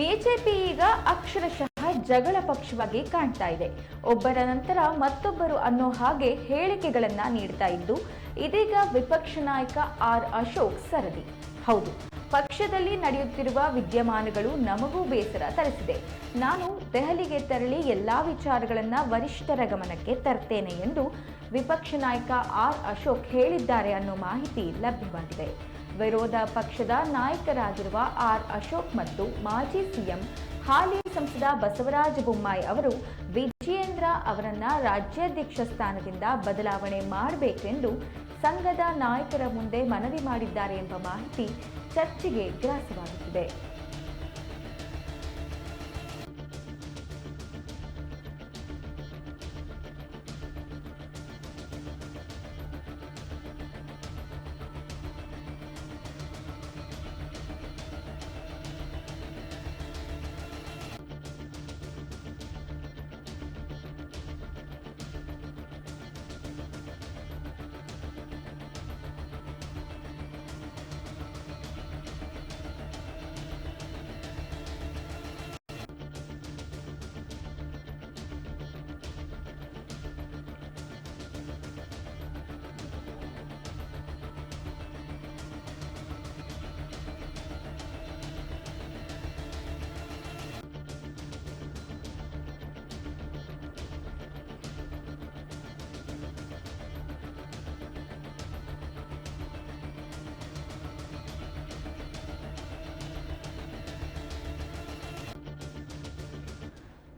BJP ಈಗ ಅಕ್ಷರಶಃ ಜಗಳ ಪಕ್ಷವಾಗಿ ಕಾಣ್ತಾ ಇದೆ. ಒಬ್ಬರ ನಂತರ ಮತ್ತೊಬ್ಬರು ಅನ್ನೋ ಹಾಗೆ ಹೇಳಿಕೆಗಳನ್ನ ನೀಡ್ತಾ ಇದ್ದು, ಇದೀಗ ವಿಪಕ್ಷ ನಾಯಕ ಆರ್ ಅಶೋಕ್ ಸರದಿ. ಹೌದು, ಪಕ್ಷದಲ್ಲಿ ನಡೆಯುತ್ತಿರುವ ವಿದ್ಯಮಾನಗಳು ನಮಗೂ ಬೇಸರ ತರಿಸಿದೆ. ನಾನು ದೆಹಲಿಗೆ ತೆರಳಿ ಎಲ್ಲಾ ವಿಚಾರಗಳನ್ನು ವರಿಷ್ಠರ ಗಮನಕ್ಕೆ ತರ್ತೇನೆ ಎಂದು ವಿಪಕ್ಷ ನಾಯಕ ಆರ್ ಅಶೋಕ್ ಹೇಳಿದ್ದಾರೆ ಅನ್ನೋ ಮಾಹಿತಿ ಲಭ್ಯವಾಗಿದೆ. ವಿರೋಧ ಪಕ್ಷದ ನಾಯಕರಾಗಿರುವ ಆರ್ ಅಶೋಕ್ ಮತ್ತು ಮಾಜಿ ಸಿಎಂ ಹಾಲಿ ಸಂಸದ ಬಸವರಾಜ ಬೊಮ್ಮಾಯಿ ಅವರು ವಿಜಯೇಂದ್ರ ಅವರನ್ನ ರಾಜ್ಯಾಧ್ಯಕ್ಷ ಸ್ಥಾನದಿಂದ ಬದಲಾವಣೆ ಮಾಡಬೇಕೆಂದು ಸಂಘದ ನಾಯಕರ ಮುಂದೆ ಮನವಿ ಮಾಡಿದ್ದಾರೆ ಎಂಬ ಮಾಹಿತಿ ಚರ್ಚೆಗೆ ಗ್ರಾಸವಾಗುತ್ತಿದೆ.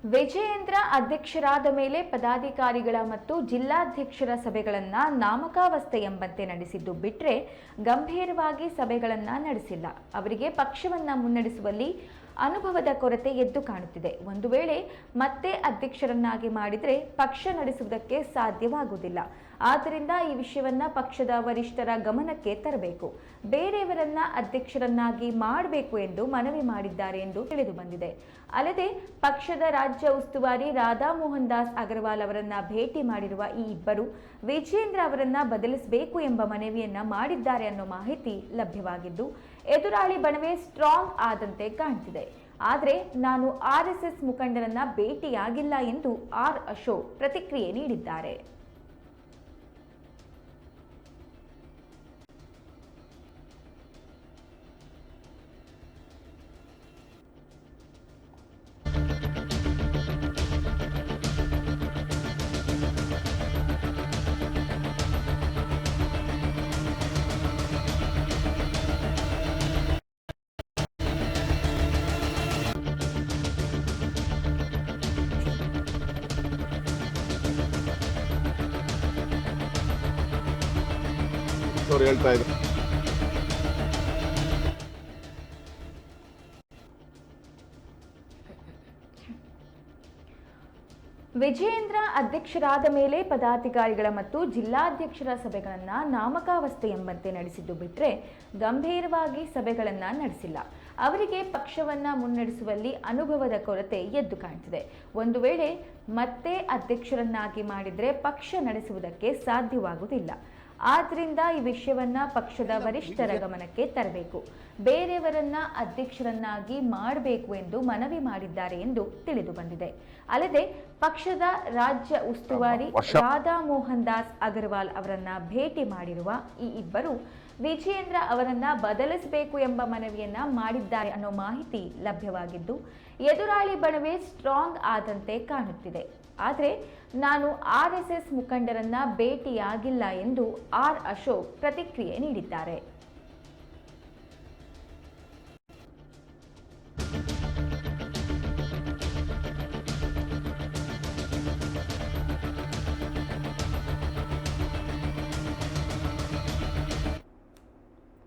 ವಿಜಯೇಂದ್ರ ಅಧ್ಯಕ್ಷರಾದ ಮೇಲೆ ಪದಾಧಿಕಾರಿಗಳ ಮತ್ತು ಜಿಲ್ಲಾಧ್ಯಕ್ಷರ ಸಭೆಗಳನ್ನು ನಾಮಕಾವಸ್ಥೆ ಎಂಬಂತೆ ನಡೆಸಿದ್ದು ಬಿಟ್ರೆ ಗಂಭೀರವಾಗಿ ಸಭೆಗಳನ್ನು ನಡೆಸಿಲ್ಲ. ಅವರಿಗೆ ಪಕ್ಷವನ್ನ ಮುನ್ನಡೆಸುವಲ್ಲಿ ಅನುಭವದ ಕೊರತೆ ಎದ್ದು ಕಾಣುತ್ತಿದೆ. ಒಂದು ವೇಳೆ ಮತ್ತೆ ಅಧ್ಯಕ್ಷರನ್ನಾಗಿ ಮಾಡಿದರೆ ಪಕ್ಷ ನಡೆಸುವುದಕ್ಕೆ ಸಾಧ್ಯವಾಗುವುದಿಲ್ಲ. ಆದ್ದರಿಂದ ಈ ವಿಷಯವನ್ನ ಪಕ್ಷದ ವರಿಷ್ಠರ ಗಮನಕ್ಕೆ ತರಬೇಕು. ಬೇರೆಯವರನ್ನ ಅಧ್ಯಕ್ಷರನ್ನಾಗಿ ಮಾಡಬೇಕು ಎಂದು ಮನವಿ ಮಾಡಿದ್ದಾರೆ ಎಂದು ತಿಳಿದು ಬಂದಿದೆ. ಅಲ್ಲದೆ ಪಕ್ಷದ ರಾಜ್ಯ ಉಸ್ತುವಾರಿ ರಾಧಾ ಮೋಹನ್ ದಾಸ್ ಅಗರ್ವಾಲ್ ಅವರನ್ನ ಭೇಟಿ ಮಾಡಿರುವ ಈ ಇಬ್ಬರು ವಿಜೇಂದ್ರ ಅವರನ್ನ ಬದಲಿಸಬೇಕು ಎಂಬ ಮನವಿಯನ್ನ ಮಾಡಿದ್ದಾರೆ ಅನ್ನೋ ಮಾಹಿತಿ ಲಭ್ಯವಾಗಿದ್ದು, ಎದುರಾಳಿ ಬಣವೇ ಸ್ಟ್ರಾಂಗ್ ಆದಂತೆ ಕಾಣ್ತಿದೆ. ಆದರೆ ನಾನು ಆರ್ ಎಸ್ ಎಸ್ ಮುಖಂಡರನ್ನ ಭೇಟಿಯಾಗಿಲ್ಲ ಎಂದು ಆರ್ ಅಶೋಕ್ ಪ್ರತಿಕ್ರಿಯೆ ನೀಡಿದ್ದಾರೆ. ಅವ್ರು ಹೇಳ್ತಾ ಇದ್ರು. ವಿಜಯೇಂದ್ರ ಅಧ್ಯಕ್ಷರಾದ ಮೇಲೆ ಪದಾಧಿಕಾರಿಗಳ ಮತ್ತು ಜಿಲ್ಲಾಧ್ಯಕ್ಷರ ಸಭೆಗಳನ್ನು ನಾಮಕಾವಸ್ಥೆ ಎಂಬಂತೆ ನಡೆಸಿದ್ದು ಬಿಟ್ಟರೆ ಗಂಭೀರವಾಗಿ ಸಭೆಗಳನ್ನು ನಡೆಸಿಲ್ಲ. ಅವರಿಗೆ ಪಕ್ಷವನ್ನ ಮುನ್ನಡೆಸುವಲ್ಲಿ ಅನುಭವದ ಕೊರತೆ ಎದ್ದು ಕಾಣ್ತಿದೆ. ಒಂದು ವೇಳೆ ಮತ್ತೆ ಅಧ್ಯಕ್ಷರನ್ನಾಗಿ ಮಾಡಿದರೆ ಪಕ್ಷ ನಡೆಸುವುದಕ್ಕೆ ಸಾಧ್ಯವಾಗುವುದಿಲ್ಲ. ಆದ್ರಿಂದ ಈ ವಿಷಯವನ್ನ ಪಕ್ಷದ ವರಿಷ್ಠರ ಗಮನಕ್ಕೆ ತರಬೇಕು. ಬೇರೆಯವರನ್ನ ಅಧ್ಯಕ್ಷರನ್ನಾಗಿ ಮಾಡಬೇಕು ಎಂದು ಮನವಿ ಮಾಡಿದ್ದಾರೆ ಎಂದು ತಿಳಿದು ಬಂದಿದೆ. ಅಲ್ಲದೆ ಪಕ್ಷದ ರಾಜ್ಯ ಉಸ್ತುವಾರಿ ರಾಧಾ ಮೋಹನ್ ದಾಸ್ ಅಗರ್ವಾಲ್ ಅವರನ್ನ ಭೇಟಿ ಮಾಡಿರುವ ಈ ಇಬ್ಬರು ವಿಜಯೇಂದ್ರ ಅವರನ್ನ ಬದಲಿಸಬೇಕು ಎಂಬ ಮನವಿಯನ್ನ ಮಾಡಿದ್ದಾರೆ ಅನ್ನೋ ಮಾಹಿತಿ ಲಭ್ಯವಾಗಿದ್ದು ಎದುರಾಳಿ ಬಣವೇ ಸ್ಟ್ರಾಂಗ್ ಆದಂತೆ ಕಾಣುತ್ತಿದೆ. ಆದರೆ ನಾನು ಆರ್ ಎಸ್ ಎಸ್ ಮುಖಂಡರನ್ನ ಭೇಟಿಯಾಗಿಲ್ಲ ಎಂದು ಆರ್ ಅಶೋಕ್ ಪ್ರತಿಕ್ರಿಯೆ ನೀಡಿದ್ದಾರೆ.